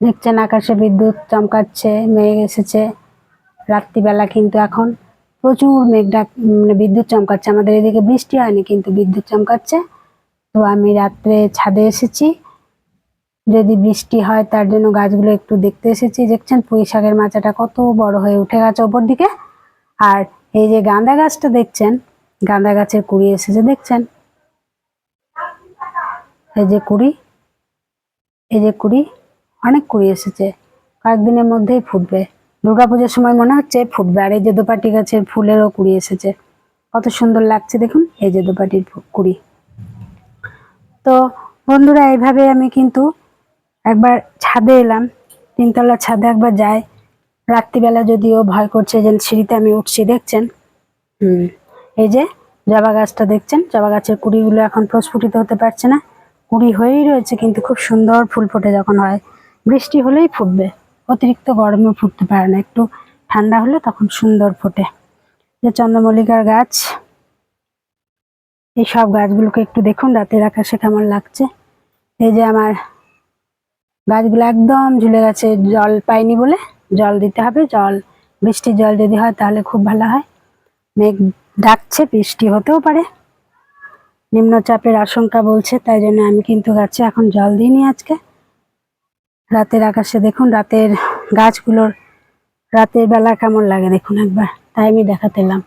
দেখছেন আকাশে বিদ্যুৎ চমকাচ্ছে, মেঘ এসেছে। রাত্রিবেলা কিন্তু এখন প্রচুর মেঘ ডাক মানে বিদ্যুৎ চমকাচ্ছে। আমাদের এদিকে বৃষ্টি হয়নি, কিন্তু বিদ্যুৎ চমকাচ্ছে। তো আমি রাত্রে ছাদে এসেছি। যদি বৃষ্টি হয়, তার জন্য গাছগুলো একটু দেখতে এসেছি। দেখছেন পুঁই শাকের মাচাটা কত বড় হয়ে উঠে গেছে ওপর দিকে। আর এই যে গাঁদা গাছটা দেখছেন, গাঁদা গাছের কুড়ি এসেছে, দেখছেন? এই যে কুড়ি, এই যে কুড়ি অনেক কুড়ি এসেছে। কয়েকদিনের মধ্যেই ফুটবে। দুর্গাপুজোর সময় মনে হচ্ছে ফুটবে। আর এই যে দোপাটি গাছের ফুলেরও কুড়ি এসেছে। কত সুন্দর লাগছে দেখুন, এই যে দোপাটির কুড়ি। তো বন্ধুরা, এইভাবে আমি কিন্তু একবার ছাদে এলাম। তিনতলা ছাদে একবার যাই। রাত্রিবেলা যদিও ভয় করছে যে সিঁড়িতে আমি উঠছি, দেখছেন? হুম, এই যে জবা গাছটা দেখছেন? জবা গাছের কুড়িগুলো এখন প্রস্ফুটিত হতে পারছে না। কুড়ি হয়েই রয়েছে, কিন্তু খুব সুন্দর ফুল ফোটে যখন হয়। বৃষ্টি হলেই ফুটবে। অতিরিক্ত গরমে ফুটতে পারে না। একটু ঠান্ডা হলে তখন সুন্দর ফোটে। যে চন্দ্রমল্লিকার গাছ, এই সব গাছগুলোকে একটু দেখুন, রাতের আকাশে কেমন লাগছে। এই যে আমার গাছগুলো একদম ঝুলে গেছে, জল পাইনি বলে জল দিতে হবে। জল, বৃষ্টির জল যদি হয় তাহলে খুব ভালো হয়। মেঘ ডাকছে, বৃষ্টি হতেও পারে। নিম্নচাপের আশঙ্কা বলছে, তাই জন্য আমি কিন্তু গাছে এখন জল দিইনি আজকে। রাতের আকাশে। দেখুন রাতের গাছগুলোর রাতের বেলা কেমন লাগে, দেখুন একবার। তাই আমি দেখাতে এলাম।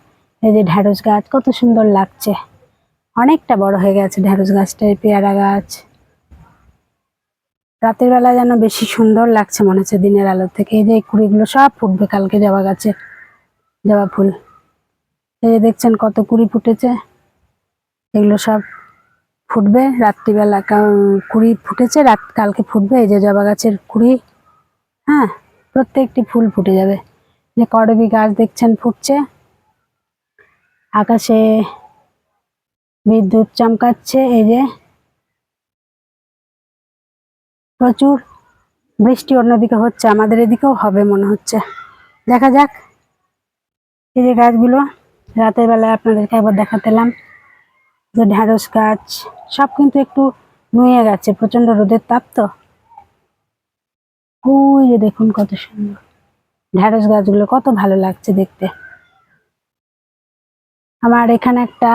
এই যে ঢ্যাঁড়স গাছ, কত সুন্দর লাগছে। অনেকটা বড় হয়ে গেছে ঢ্যাঁড়স গাছটা এই পেয়ারা গাছ। রাতের বেলা যেন বেশি সুন্দর লাগছে মনে হচ্ছে দিনের আলো থেকে। এই যে কুড়িগুলো সব ফুটবে কালকে জবা গাছে, জবা ফুল। এই যে দেখছেন কত কুড়ি ফুটেছে? এগুলো সব ফুটবে, রাত্রিবেলা কুড়ি ফুটেছে, রাত কালকে ফুটবে, এই যে জবা গাছের কুড়ি হ্যাঁ প্রত্যেকটি ফুল ফুটে যাবে। যে করবি গাছ দেখছেন ফুটছে, আকাশে বিদ্যুৎ চমকাচ্ছে, এই যে প্রচুর বৃষ্টি অন্যদিকে হচ্ছে, আমাদের এদিকেও হবে মনে হচ্ছে। দেখা যাক, এই যে গাছগুলো, রাতের বেলায় আপনাদেরকে একবার দেখাতেলাম যে ঢ্যাঁড়স গাছ, সব কিন্তু একটু নুয়ে গেছে প্রচণ্ড রোদের তাপ তো। ওই যে দেখুন কত সুন্দর। ঢ্যাঁড়স গাছগুলো কত ভালো লাগছে দেখতে। আমার এখানে একটা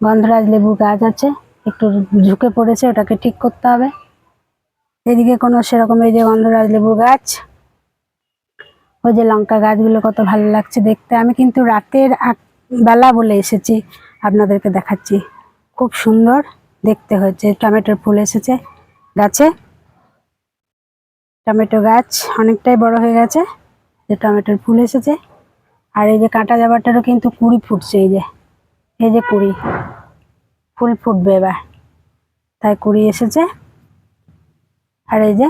গন্ধরাজ লেবু গাছ আছে, একটু ঝুঁকে পড়েছে, ওটাকে ঠিক করতে হবে। এদিকে কোনো সেরকম এই যে গন্ধরাজ লেবু গাছ, ওই যে লঙ্কা গাছগুলো কত ভালো লাগছে দেখতে। আমি কিন্তু রাতের বেলা বলে এসেছি, আপনাদেরকে দেখাচ্ছি। খুব সুন্দর দেখতে হয়েছে। টমেটোর ফুল এসেছে গাছে। টমেটো গাছ অনেকটাই বড় হয়ে গেছে। যে টমেটোর ফুল এসেছে। আর এই যে কাঁটা জাবারটারও কিন্তু কুড়ি ফুটছে এই যে। এই যে কুড়ি। ফুল ফুটবে এবার। তাই কুড়ি এসেছে। আর এই যে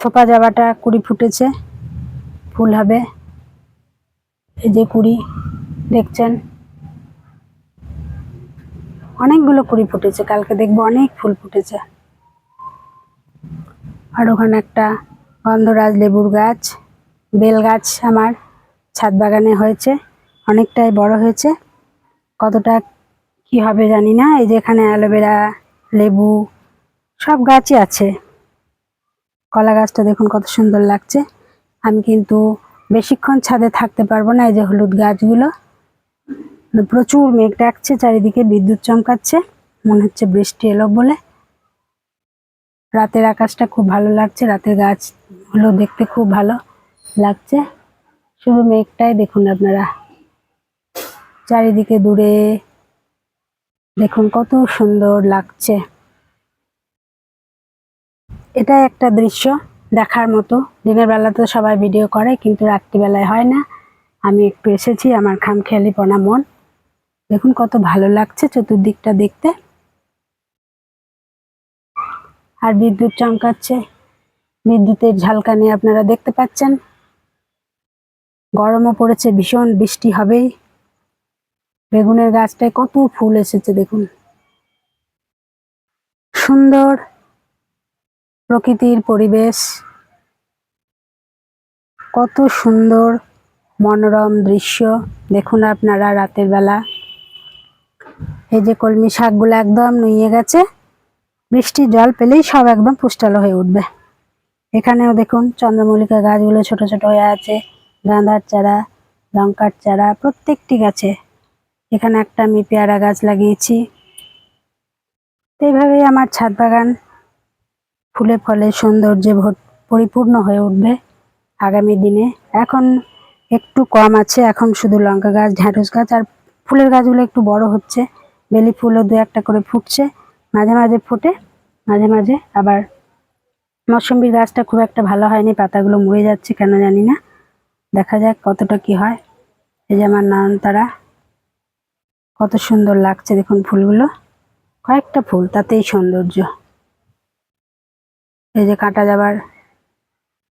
থোপা জাবাটা কুড়ি ফুটেছে। ফুল হবে। এই যে কুড়ি, দেখছেন? অনেকগুলো কুড়ি ফুটেছে, কালকে দেখব অনেক ফুল ফুটেছে। আর ওখানে একটা গন্ধরাজ লেবুর গাছ, বেল গাছ আমার ছাদ বাগানে হয়েছে, অনেকটাই বড় হয়েছে। কতটা কি হবে জানি না, এই যে এখানে অ্যালোভেরা, লেবু, সব গাছই আছে। কলা গাছটা দেখুন কত সুন্দর লাগছে। আমি কিন্তু বেশিক্ষণ ছাদে থাকতে পারব না এই যে হলুদ গাছগুলো। প্রচুর মেঘ ডাকছে, চারিদিকে বিদ্যুৎ চমকাচ্ছে, মনে হচ্ছে বৃষ্টি এলো বলে। রাতের আকাশটা খুব ভালো লাগছে, রাতের গাছগুলো দেখতে খুব ভালো লাগছে। শুধু মেঘটাই দেখুন আপনারা। চারিদিকে দূরে দেখুন কত সুন্দর লাগছে। এটা একটা দৃশ্য দেখার মতো। দিনের বেলা তো সবাই ভিডিও করে, কিন্তু রাত্রিবেলায় হয় না। আমি একটু এসেছি, আমার খামখেয়ালিপনা মন। দেখুন কত ভালো লাগছে চতুর্দিকটা দেখতে। আর বিদ্যুৎ চমকাচ্ছে। বিদ্যুতের ঝালকানি আপনারা দেখতে পাচ্ছেন। গরমও পড়েছে, ভীষণ বৃষ্টি হবেই। বেগুনের গাছটায় কত ফুল এসেছে দেখুন। সুন্দর প্রকৃতির পরিবেশ। কত সুন্দর মনোরম দৃশ্য দেখুন আপনারা রাতের বেলা। এই যে কলমি শাকগুলো একদম নুয়ে গেছে বৃষ্টির জল পেলেই সব একদম পুষ্টালো হয়ে উঠবে। এখানেও দেখুন চন্দ্রমল্লিকা গাছগুলো ছোট ছোট হয়ে আছে, গাঁদার চারা, লঙ্কার চারা, প্রত্যেকটি গাছে। এখানে একটা আমি পেয়ারা গাছ লাগিয়েছি। তো এইভাবেই আমার ছাদ বাগান, ফুলে ফলে সৌন্দর্যে পরিপূর্ণ হয়ে উঠবে আগামী দিনে। এখন একটু কম আছে, এখন শুধু লঙ্কা গাছ ঢ্যাঁড়স গাছ আর ফুলের গাছগুলো একটু বড় হচ্ছে। বেলি ফুলও দু একটা করে ফুটছে। মাঝে মাঝে ফুটে, মাঝে মাঝে আবার মৌসুম্বির গাছটা খুব একটা ভালো হয়নি, পাতাগুলো মরে যাচ্ছে কেন জানি না। দেখা যাক কতটা কি হয়। এই যে আমার নয়নতারা, কত সুন্দর লাগছে দেখুন ফুলগুলো। কয়েকটা ফুল, তাতেই সৌন্দর্য। এই যে কাটা যাবার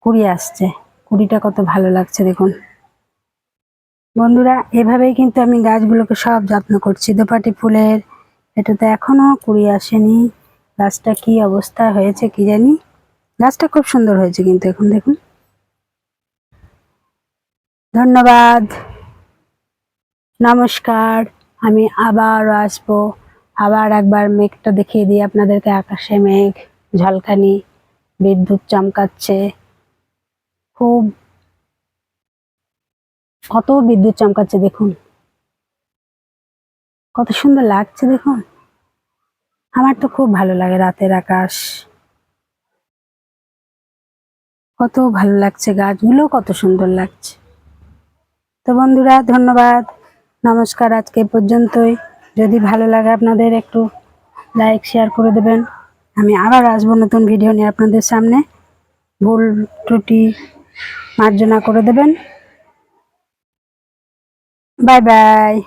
কুড়ি আসছে, কুড়িটা কত ভালো লাগছে দেখুন। বন্ধুরা, এভাবেই কিন্তু আমি গাছগুলোকে সব যত্ন করছি। দোপাটি ফুলের এটাতে এখনও কুড়ি আসেনি। গাছটা কি অবস্থা হয়েছে কি জানি? গাছটা খুব সুন্দর হয়েছে কিন্তু এখন দেখুন। ধন্যবাদ। নমস্কার, আমি আবার আসব। আবার একবার মেঘটা দেখিয়ে দিই আপনাদেরকে। আকাশে মেঘ, ঝলকানি, বিদ্যুৎ চমকাচ্ছে। খুব কত বিদ্যুৎ চমকাচ্ছে দেখুন। কত সুন্দর লাগছে দেখুন। আমার তো খুব ভালো লাগে রাতের আকাশ। কত ভালো লাগছে গাছগুলো, কত সুন্দর লাগছে। তো বন্ধুরা, ধন্যবাদ। নমস্কার আজকে পর্যন্তই। যদি ভালো লাগে আপনাদের একটু লাইক, শেয়ার করে দেবেন। আমি আবার আসব নতুন ভিডিও নিয়ে আপনাদের সামনে। ভুল ত্রুটি মার্জনা করে দেবেন। Bye-bye.